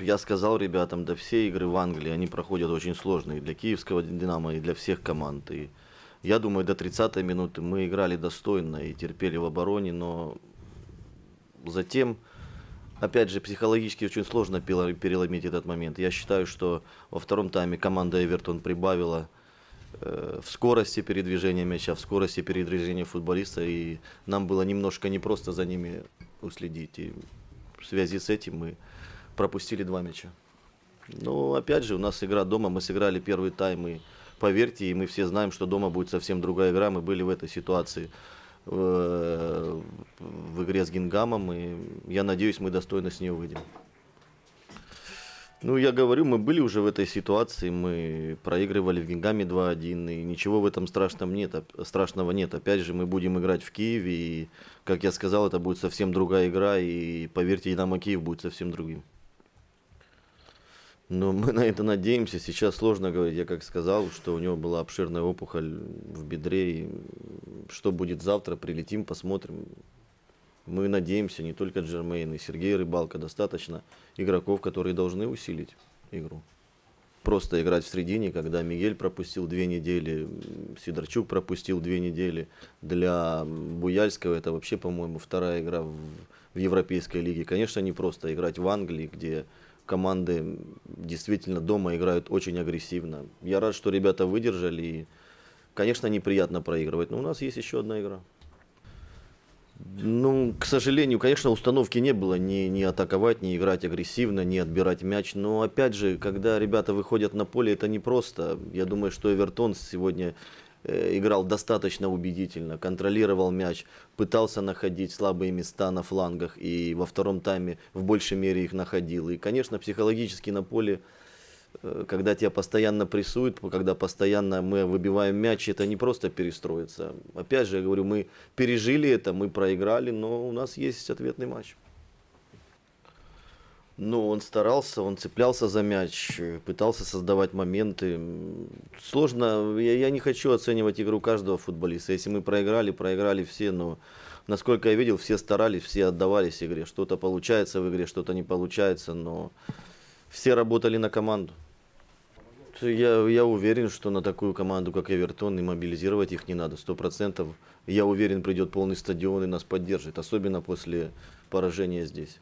Я сказал ребятам, да все игры в Англии, они проходят очень сложные для киевского «Динамо» и для всех команд. И я думаю, до 30-й минуты мы играли достойно и терпели в обороне, но затем, опять же, психологически очень сложно переломить этот момент. Я считаю, что во втором тайме команда «Эвертон» прибавила э, в скорости передвижения мяча, в скорости передвижения футболиста, и нам было немножко непросто за ними уследить. И в связи с этим мы пропустили два мяча. Но опять же, у нас игра дома, мы сыграли первый тайм, и поверьте, и мы все знаем, что дома будет совсем другая игра. Мы были в этой ситуации в, в игре с Гингамом, и я надеюсь, мы достойно с нее выйдем. Ну, я говорю, мы были уже в этой ситуации, мы проигрывали в Гингаме 2-1, и ничего в этом страшном нет, страшного нет. Опять же, мы будем играть в Киеве, и, как я сказал, это будет совсем другая игра, и, поверьте, Динамо Киев будет совсем другим. Но мы на это надеемся. Сейчас сложно говорить. Я как сказал, что у него была обширная опухоль в бедре. И что будет завтра, прилетим, посмотрим. Мы надеемся, не только Джермейн и Сергей Рыбалка, достаточно игроков, которые должны усилить игру. Просто играть в середине, когда Мигель пропустил две недели, Сидорчук пропустил две недели. Для Буяльского это вообще, по-моему, вторая игра в, в Европейской лиге. Конечно, не просто играть в Англии, где команды действительно дома играют очень агрессивно. Я рад, что ребята выдержали. И, конечно, неприятно проигрывать, но у нас есть еще одна игра. Ну, к сожалению, конечно, установки не было ни, ни атаковать, ни играть агрессивно, ни отбирать мяч. Но опять же, когда ребята выходят на поле, это непросто. Я думаю, что Эвертон сегодня играл достаточно убедительно, контролировал мяч, пытался находить слабые места на флангах и во втором тайме в большей мере их находил. И, конечно, психологически на поле, э, когда тебя постоянно прессуют, когда постоянно мы выбиваем мяч, это не просто перестроиться. Опять же, я говорю, мы пережили это, мы проиграли, но у нас есть ответный матч. Ну, он старался, он цеплялся за мяч, пытался создавать моменты. Сложно, я, я не хочу оценивать игру каждого футболиста. Если мы проиграли, проиграли все, но насколько я видел, все старались, все отдавались игре. Что-то получается в игре, что-то не получается, но все работали на команду. Я, я уверен, что на такую команду, как Эвертон, и мобилизировать их не надо, сто процентов. Я уверен, придет полный стадион и нас поддержит, особенно после поражения здесь.